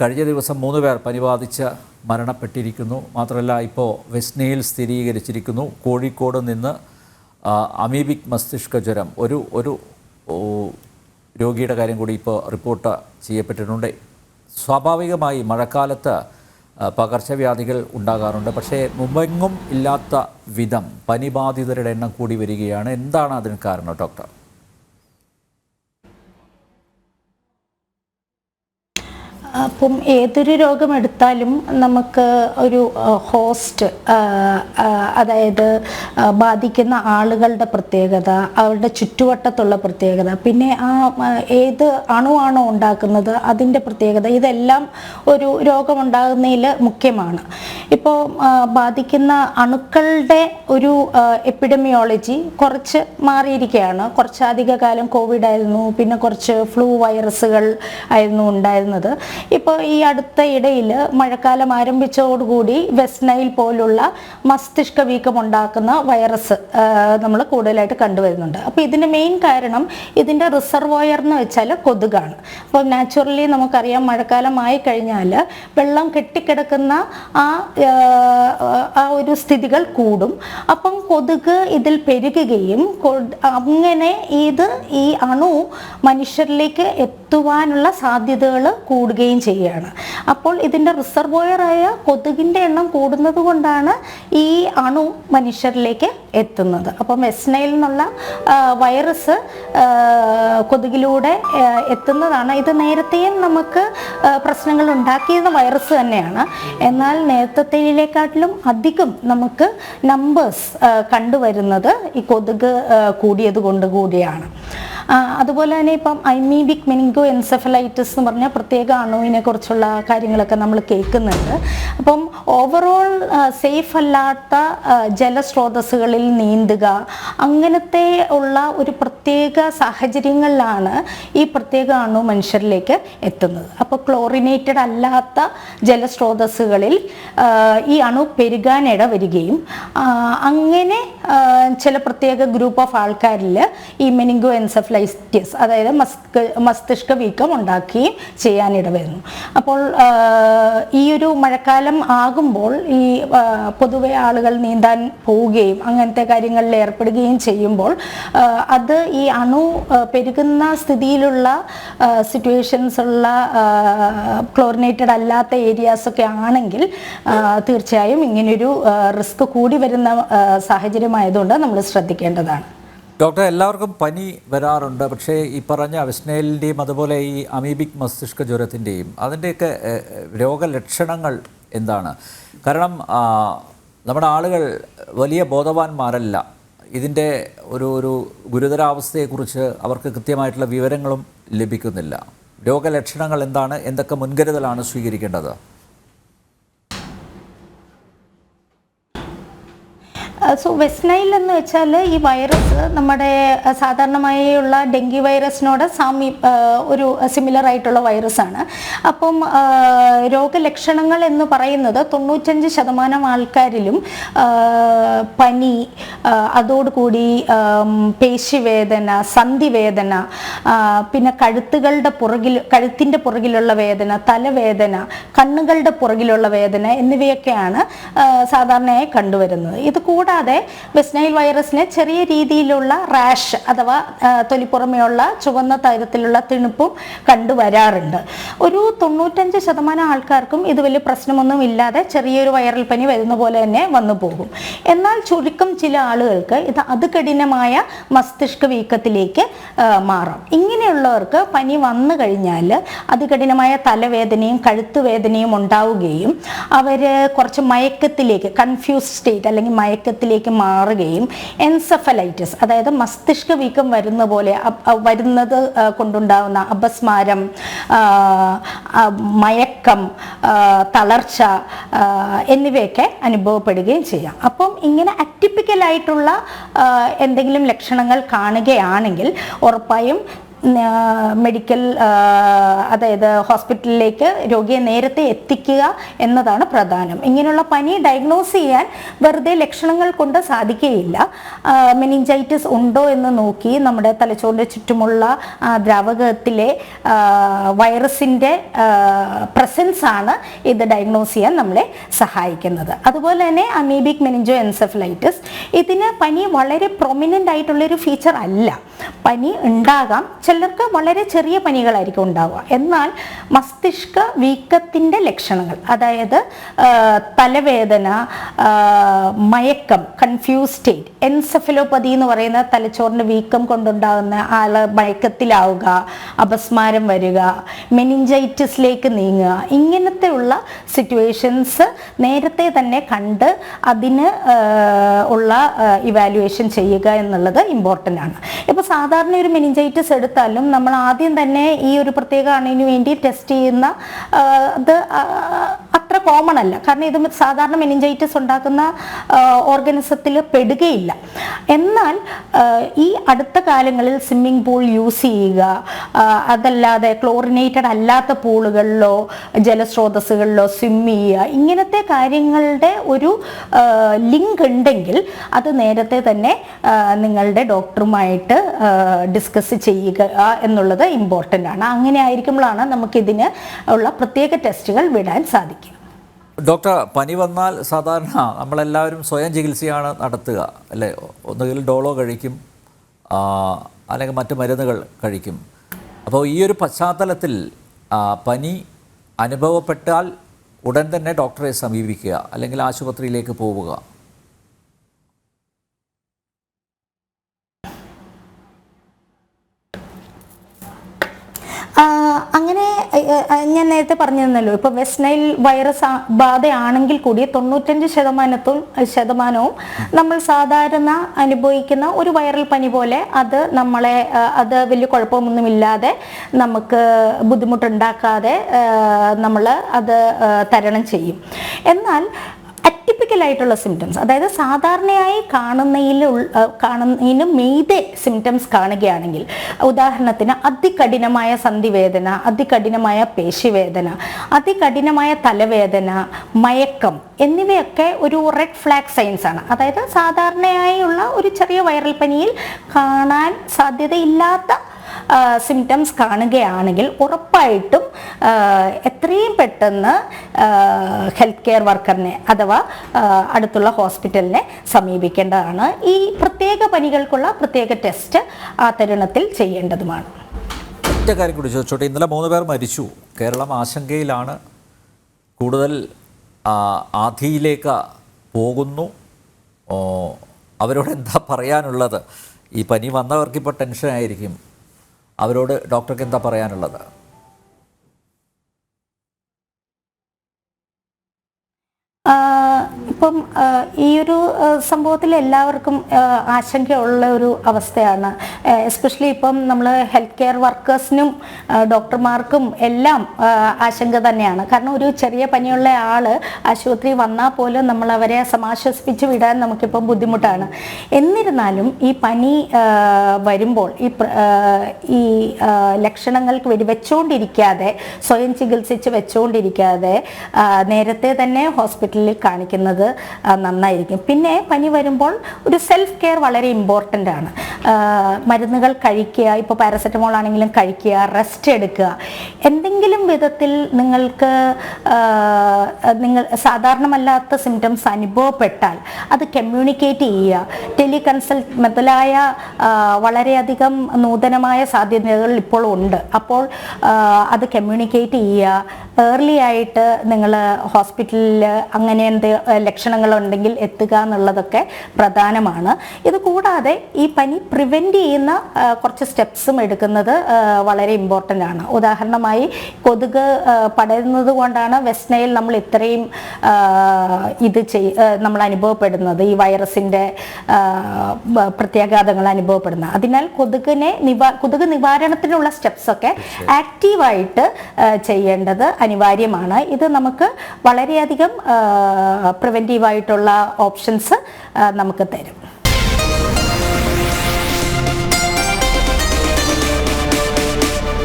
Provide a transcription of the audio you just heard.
കഴിഞ്ഞ ദിവസം മൂന്ന് പേർ പനി ബാധിച്ച് മരണപ്പെട്ടിരിക്കുന്നു. മാത്രമല്ല ഇപ്പോൾ വെസ്നയിൽ സ്ഥിരീകരിച്ചിരിക്കുന്നു. കോഴിക്കോട് നിന്ന് അമീബിക് മസ്തിഷ്ക ജ്വരം. ഒരു ഒരു രോഗിയുടെ കാര്യം കൂടി ഇപ്പോൾ റിപ്പോർട്ട് ചെയ്യപ്പെട്ടിട്ടുണ്ട്. സ്വാഭാവികമായി മഴക്കാലത്ത് പകർച്ചവ്യാധികൾ ഉണ്ടാകാറുണ്ട്. പക്ഷേ മുമ്പെങ്ങും ഇല്ലാത്ത വിധം പനിബാധിതരുടെ എണ്ണം കൂടി വരികയാണ്. എന്താണ് അതിന് കാരണം ഡോക്ടർ? അപ്പം ഏതൊരു രോഗമെടുത്താലും നമുക്ക് ഒരു ഹോസ്റ്റ് അതായത് ബാധിക്കുന്ന ആളുകളുടെ പ്രത്യേകത അവരുടെ ചുറ്റുവട്ടത്തുള്ള പ്രത്യേകത പിന്നെ ആ ഏത് അണുവാണോ ഉണ്ടാക്കുന്നത് അതിന്റെ പ്രത്യേകത ഇതെല്ലാം ഒരു രോഗമുണ്ടാകുന്നതിൽ മുഖ്യമാണ്. ഇപ്പോൾ ബാധിക്കുന്ന അണുക്കളുടെ ഒരു എപ്പിഡമിയോളജി കുറച്ച് മാറിയിരിക്കുകയാണ്. കുറച്ചധിക കാലം കോവിഡ് ആയിരുന്നു പിന്നെ കുറച്ച് ഫ്ലൂ വൈറസുകൾ ആയിരുന്നു ഉണ്ടായിരുന്നത്. ഇപ്പോൾ ഈ അടുത്ത ഇടയിൽ മഴക്കാലം ആരംഭിച്ചതോടുകൂടി വെസ്റ്റ് നൈൽ പോലുള്ള മസ്തിഷ്ക വീക്കം ഉണ്ടാക്കുന്ന വൈറസ് നമ്മൾ കൂടുതലായിട്ട് കണ്ടുവരുന്നുണ്ട്. അപ്പോൾ ഇതിന്റെ മെയിൻ കാരണം ഇതിന്റെ റിസർവോയർ എന്ന് വെച്ചാൽ കൊതുകാണ്. അപ്പോൾ നാച്ചുറലി നമുക്കറിയാം മഴക്കാലം ആയി കഴിഞ്ഞാൽ വെള്ളം കെട്ടിക്കിടക്കുന്ന ആ, ആ ഒരു സ്ഥിതികൾ കൂടും. അപ്പം കൊതുക് ഇതിൽ പെരുകുകയും അങ്ങനെ ഇത് ഈ അണു മനുഷ്യരിലേക്ക് എത്തുവാനുള്ള സാധ്യതകൾ കൂടുകയും ചെയ്യുകയാണ്. അപ്പോൾ ഇതിന്റെ റിസർവോയറായ കൊതുകിന്റെ എണ്ണം കൂടുന്നത് കൊണ്ടാണ് ഈ അണു മനുഷ്യരിലേക്ക് എത്തുന്നത്. അപ്പം എസ്നയിൽ നിന്നുള്ള വൈറസ് കൊതുകിലൂടെ എത്തുന്നതാണ്. ഇത് നേരത്തെയും നമുക്ക് പ്രശ്നങ്ങൾ ഉണ്ടാക്കിയത് വൈറസ് തന്നെയാണ്. എന്നാൽ നേരത്തെയിലേക്കാട്ടിലും അധികം നമുക്ക് നമ്പേഴ്സ് കണ്ടുവരുന്നത് ഈ കൊതുക് കൂടിയത് കൊണ്ട് കൂടിയാണ്. അതുപോലെ തന്നെ ഇപ്പം ഐമീബിക് മെനിങ്കോ എൻസെഫലൈറ്റിസ് എന്ന് പറഞ്ഞ പ്രത്യേക അണുവിനെ കുറിച്ചുള്ള കാര്യങ്ങളൊക്കെ നമ്മൾ കേൾക്കുന്നുണ്ട്. അപ്പം ഓവറോൾ സേഫ് അല്ലാത്ത ജലസ്രോതസ്സുകളിൽ നീന്തുക അങ്ങനത്തെ ഉള്ള ഒരു പ്രത്യേക സാഹചര്യങ്ങളിലാണ് ഈ പ്രത്യേക അണു മനുഷ്യരിലേക്ക് എത്തുന്നത്. അപ്പോൾ ക്ലോറിനേറ്റഡ് അല്ലാത്ത ജലസ്രോതസ്സുകളിൽ ഈ അണു പെരുകാനിട വരികയും അങ്ങനെ ചില പ്രത്യേക ഗ്രൂപ്പ് ഓഫ് ആൾക്കാരിൽ ഈ മെനിങ്കോ എൻസെഫലൈറ്റിസ് അതായത് മസ്ക മസ്തിഷ്ക വീക്കം ഉണ്ടാക്കുകയും ചെയ്യാനിട വരുന്നു അപ്പോൾ ഈ ഒരു മഴക്കാലം ആകുമ്പോൾ ഈ പൊതുവെ ആളുകൾ നീന്താൻ പോവുകയും അങ്ങനത്തെ കാര്യങ്ങളിൽ ഏർപ്പെടുകയും ചെയ്യുമ്പോൾ അത് ഈ അണു പെരുകുന്ന സ്ഥിതിയിലുള്ള സിറ്റുവേഷൻസ് ഉള്ള ക്ലോറിനേറ്റഡ് അല്ലാത്ത ഏരിയാസ് ഒക്കെ ആണെങ്കിൽ തീർച്ചയായും ഇങ്ങനെയൊരു റിസ്ക് കൂടി വരുന്ന സാഹചര്യമായതുകൊണ്ട് നമ്മൾ ശ്രദ്ധിക്കേണ്ടതാണ്. ഡോക്ടർ എല്ലാവർക്കും പനി വരാറുണ്ട്. പക്ഷേ ഈ പറഞ്ഞ അവിസ്നേലിന്റെയും അതുപോലെ ഈ അമീബിക് മസ്തിഷ്ക ജ്വരത്തിന്റെയും അതിന്റെയൊക്കെ രോഗലക്ഷണങ്ങൾ എന്താണ്? കാരണം നമ്മുടെ ആളുകൾ വലിയ ബോധവാന്മാരല്ല. ഇതിന്റെ ഒരു ഒരു ഗുരുതരാവസ്ഥയെക്കുറിച്ച് അവർക്ക് കൃത്യമായിട്ടുള്ള വിവരങ്ങളും ലഭിക്കുന്നില്ല. രോഗലക്ഷണങ്ങൾ എന്താണ്? എന്തൊക്കെ മുൻകരുതലാണ് സ്വീകരിക്കേണ്ടത്? സോ വെസ്റ്റ് നൈൽ എന്ന് വെച്ചാൽ ഈ വൈറസ് നമ്മുടെ സാധാരണമായുള്ള ഡെങ്കി വൈറസിനോട് സാമീ ഒരു സിമിലർ ആയിട്ടുള്ള വൈറസ് ആണ്. അപ്പം രോഗലക്ഷണങ്ങൾ എന്ന് പറയുന്നത് തൊണ്ണൂറ്റഞ്ച് ശതമാനം ആൾക്കാരിലും പനി അതോടുകൂടി പേശിവേദന സന്ധിവേദന പിന്നെ കഴുത്തുകളുടെ പുറകിൽ കഴുത്തിന്റെ പുറകിലുള്ള വേദന തലവേദന കണ്ണുകളുടെ പുറകിലുള്ള വേദന എന്നിവയൊക്കെയാണ് സാധാരണയായി കണ്ടുവരുന്നത്. ഇത് കൂടാതെ വെസ്നൈൽ വൈറസിന് ചെറിയ രീതിയിലുള്ള റാഷ് അഥവാ തൊലിപ്പുറമെയുള്ള ചുവന്ന തരത്തിലുള്ള തിണുപ്പും കണ്ടുവരാറുണ്ട്. ഒരു തൊണ്ണൂറ്റഞ്ച് ശതമാനം ആൾക്കാർക്കും ഇത് വലിയ പ്രശ്നമൊന്നും ഇല്ലാതെ ചെറിയൊരു വൈറൽ പനി വരുന്ന പോലെ തന്നെ വന്നു പോകും. എന്നാൽ ചുരുക്കം ചില ആളുകൾക്ക് ഇത് അതികഠിനമായ മസ്തിഷ്ക വീക്കത്തിലേക്ക് മാറും. ഇങ്ങനെയുള്ളവർക്ക് പനി വന്നു കഴിഞ്ഞാൽ അതികഠിനമായ തലവേദനയും കഴുത്തുവേദനയും ഉണ്ടാവുകയും അവർ കുറച്ച് മയക്കത്തിലേക്ക് കൺഫ്യൂസ് സ്റ്റേറ്റ് അല്ലെങ്കിൽ മയക്കത്തിലേക്ക് മാറുകയും എൻസഫലൈറ്റിസ് അതായത് മസ്തിഷ്ക വീക്കം വരുന്ന പോലെ വരുന്നത് കൊണ്ടുണ്ടാകുന്ന അപസ്മാരം മയക്കം തളർച്ച എന്നിവയൊക്കെ അനുഭവപ്പെടുകയും ചെയ്യാം. അപ്പം ഇങ്ങനെ അറ്റിപ്പിക്കലായിട്ടുള്ള എന്തെങ്കിലും ലക്ഷണങ്ങൾ കാണുകയാണെങ്കിൽ ഉറപ്പായും മെഡിക്കൽ അതായത് ഹോസ്പിറ്റലിലേക്ക് രോഗിയെ നേരത്തെ എത്തിക്കുക എന്നതാണ് പ്രധാനം. ഇങ്ങനെയുള്ള പനി ഡയഗ്നോസ് ചെയ്യാൻ വെറുതെ ലക്ഷണങ്ങൾ കൊണ്ട് സാധിക്കുകയില്ല. മെനിഞ്ചൈറ്റിസ് ഉണ്ടോ എന്ന് നോക്കി നമ്മുടെ തലച്ചോറിന്റെ ചുറ്റുമുള്ള ദ്രാവകത്തിലെ വൈറസിന്റെ പ്രസൻസ് ആണ് ഇത് ഡയഗ്നോസ് ചെയ്യാൻ നമ്മളെ സഹായിക്കുന്നത്. അതുപോലെ തന്നെ അമീബിക് മെനിഞ്ചോ എൻസെഫലൈറ്റിസ് ഇതിന് പനി വളരെ പ്രൊമിനന്റ് ആയിട്ടുള്ളൊരു ഫീച്ചർ അല്ല. പനി ഉണ്ടാകാം. ചിലർക്ക് വളരെ ചെറിയ പനികളായിരിക്കും ഉണ്ടാവുക. എന്നാൽ മസ്തിഷ്ക വീക്കത്തിന്റെ ലക്ഷണങ്ങൾ അതായത് തലവേദന മയക്കം കൺഫ്യൂസ് സ്റ്റേറ്റ് എൻസെഫലോപ്പതി എന്ന് പറയുന്ന തലച്ചോറിന്റെ വീക്കം കൊണ്ടുണ്ടാകുന്ന ആൾ മയക്കത്തിലാവുക അപസ്മാരം വരിക മെനിഞ്ചൈറ്റിസിലേക്ക് നീങ്ങുക ഇങ്ങനത്തെയുള്ള സിറ്റുവേഷൻസ് നേരത്തെ തന്നെ കണ്ട് അതിന് ഉള്ള ഇവാലുവേഷൻ ചെയ്യുക എന്നുള്ളത് ഇമ്പോർട്ടന്റ് ആണ്. ഇപ്പോൾ സാധാരണ ഒരു മെനിഞ്ചൈറ്റിസ് എടുത്താലും നമ്മൾ ആദ്യം തന്നെ ഈ ഒരു പ്രത്യേക അണുവിന് വേണ്ടി ടെസ്റ്റ് ചെയ്യുന്ന അത്ര കോമൺ അല്ല. കാരണം ഇത് സാധാരണ മെനിഞ്ചൈറ്റിസ് ഉണ്ടാക്കുന്ന ഓർഗനിസത്തിൽ പെടുകയില്ല. എന്നാൽ ഈ അടുത്ത കാലങ്ങളിൽ സ്വിമ്മിംഗ് പൂൾ യൂസ് ചെയ്യുക അതല്ലാതെ ക്ലോറിനേറ്റഡ് അല്ലാത്ത പൂളുകളിലോ ജലസ്രോതസ്സുകളിലോ സ്വിം ചെയ്യുക ഇങ്ങനത്തെ കാര്യങ്ങളുടെ ഒരു ലിങ്ക് ഉണ്ടെങ്കിൽ അത് നേരത്തെ തന്നെ നിങ്ങളുടെ ഡോക്ടറുമായിട്ട് ഡിസ്കസ് ചെയ്യുക എന്നുള്ളത് ഇമ്പോർട്ടന്റ് ആണ്. അങ്ങനെ ആയിരിക്കുമ്പോഴാണ് നമുക്കിതിന് ഉള്ള പ്രത്യേക ടെസ്റ്റുകൾ വിടാൻ സാധിക്കുക. ഡോക്ടർ പനി വന്നാൽ സാധാരണ നമ്മളെല്ലാവരും സ്വയം ചികിത്സയാണ് നടത്തുക അല്ലേ? ഒന്നുകിൽ ഡോളോ കഴിക്കും അല്ലെങ്കിൽ മറ്റു മരുന്നുകൾ കഴിക്കും. അപ്പോൾ ഈ ഒരു പശ്ചാത്തലത്തിൽ പനി അനുഭവപ്പെട്ടാൽ ഉടൻ തന്നെ ഡോക്ടറെ സമീപിക്കുക അല്ലെങ്കിൽ ആശുപത്രിയിലേക്ക് പോവുക ആ, അങ്ങനെ ഏ, ഏ, ഞാൻ നേരത്തെ പറഞ്ഞു തന്നല്ലോ ഇപ്പൊ വെസ്റ്റ് നൈൽ വൈറസ് ബാധയാണെങ്കിൽ കൂടി തൊണ്ണൂറ്റഞ്ച് ശതമാനത്തും ശതമാനവും നമ്മൾ സാധാരണ അനുഭവിക്കുന്ന ഒരു വൈറൽ പനി പോലെ അത് നമ്മളെ അത് വലിയ കുഴപ്പമൊന്നുമില്ലാതെ നമുക്ക് ബുദ്ധിമുട്ടുണ്ടാക്കാതെ നമ്മൾ അത് തരണം ചെയ്യും. എന്നാൽ അറ്റിപ്പിക്കൽ ആയിട്ടുള്ള സിംറ്റംസ് അതായത് സാധാരണയായി കാണുന്നതിൽ കാണുന്നതിന് മെയ്തെ സിംറ്റംസ് കാണുകയാണെങ്കിൽ ഉദാഹരണത്തിന് അതികഠിനമായ സന്ധിവേദന അതികഠിനമായ പേശിവേദന അതികഠിനമായ തലവേദന മയക്കം എന്നിവയൊക്കെ ഒരു റെഡ് ഫ്ലാഗ് സൈൻസ് ആണ്. അതായത് സാധാരണയായുള്ള ഒരു ചെറിയ വൈറൽ പനിയിൽ കാണാൻ സാധ്യതയില്ലാത്ത സിംറ്റംസ് കാണുകയാണെങ്കിൽ ഉറപ്പായിട്ടും എത്രയും പെട്ടെന്ന് ഹെൽത്ത് കെയർ വർക്കറിനെ അഥവാ അടുത്തുള്ള ഹോസ്പിറ്റലിനെ സമീപിക്കേണ്ടതാണ്. ഈ പ്രത്യേക പനികൾക്കുള്ള പ്രത്യേക ടെസ്റ്റ് ആ തരുണത്തിൽ ചെയ്യേണ്ടതുമാണ്. ഒറ്റ കാര്യം കൂടി ചോദിച്ചോട്ടെ. ഇന്നലെ മൂന്ന് പേർ മരിച്ചു. കേരളം ആശങ്കയിലാണ്. കൂടുതൽ ആധിയിലേക്ക് പോകുന്നു. അവരോട് എന്താ പറയാനുള്ളത്? ഈ പനി വന്നവർക്ക് ഇപ്പോൾ ടെൻഷനായിരിക്കും അവരോട് ഡോക്ടർക്ക് എന്താ പറയാനുള്ളത്? ആ, ഇപ്പം ഈ ഒരു സംഭവത്തിൽ എല്ലാവർക്കും ആശങ്കയുള്ള ഒരു അവസ്ഥയാണ്. എസ്പെഷ്യലി ഇപ്പം നമ്മൾ ഹെൽത്ത് കെയർ വർക്കേഴ്സിനും ഡോക്ടർമാർക്കും എല്ലാം ആശങ്ക തന്നെയാണ്. കാരണം ഒരു ചെറിയ പനിയുള്ള ആൾ ആശുപത്രി വന്നാൽ പോലും നമ്മൾ അവരെ സമാശ്വസിപ്പിച്ച് വിടാൻ നമുക്കിപ്പം ബുദ്ധിമുട്ടാണ്. എന്നിരുന്നാലും ഈ പനി വരുമ്പോൾ ഈ ഈ ലക്ഷണങ്ങൾക്ക് വേണ്ടി വെച്ചുകൊണ്ടിരിക്കാതെ സ്വയം ചികിത്സിച്ച് വെച്ചുകൊണ്ടിരിക്കാതെ നേരത്തെ തന്നെ ഹോസ്പിറ്റലിൽ കാണിക്കുന്നത് നന്നായിരിക്കും. പിന്നെ പനി വരുമ്പോൾ ഒരു സെൽഫ് കെയർ വളരെ ഇമ്പോർട്ടന്റ് ആണ്. മരുന്നുകൾ കഴിക്കുക ഇപ്പോൾ പാരസെറ്റമോൾ ആണെങ്കിലും കഴിക്കുക റെസ്റ്റ് എടുക്കുക. എന്തെങ്കിലും വിധത്തിൽ നിങ്ങൾക്ക് നിങ്ങൾ സാധാരണമല്ലാത്ത സിംറ്റംസ് അനുഭവപ്പെട്ടാൽ അത് കമ്മ്യൂണിക്കേറ്റ് ചെയ്യുക. ടെലികൺസൾട്ട് മുതലായ വളരെയധികം നൂതനമായ സാധ്യതകൾ ഇപ്പോൾ ഉണ്ട്. അപ്പോൾ അത് കമ്മ്യൂണിക്കേറ്റ് ചെയ്യുക. ഏർലി ആയിട്ട് നിങ്ങൾ ഹോസ്പിറ്റലിൽ അങ്ങനെ എന്ത് ലക്ഷണങ്ങളുണ്ടെങ്കിൽ എത്തുക എന്നുള്ളതൊക്കെ പ്രധാനമാണ്. ഇത് കൂടാതെ ഈ പനി പ്രിവെന്റ് ചെയ്യുന്ന കുറച്ച് സ്റ്റെപ്സും എടുക്കുന്നത് വളരെ ഇമ്പോർട്ടന്റ് ആണ്. ഉദാഹരണമായി കൊതുക് പടരുന്നത് കൊണ്ടാണ് വെസ്റ്റ്നയിൽ നമ്മൾ ഇത്രയും ഇത് ചെയ് നമ്മൾ അനുഭവപ്പെടുന്നത്. ഈ വൈറസിന്റെ പ്രത്യാഘാതങ്ങൾ അനുഭവപ്പെടുന്നത്. അതിനാൽ കൊതുകിനെ നിവാ കൊതുക് നിവാരണത്തിനുള്ള സ്റ്റെപ്സൊക്കെ ആക്റ്റീവായിട്ട് ചെയ്യേണ്ടത് അനിവാര്യമാണ്. ഇത് നമുക്ക് വളരെയധികം പ്രിവെന്റീവായിട്ടുള്ള ഓപ്ഷൻസ് നമുക്ക് തരും.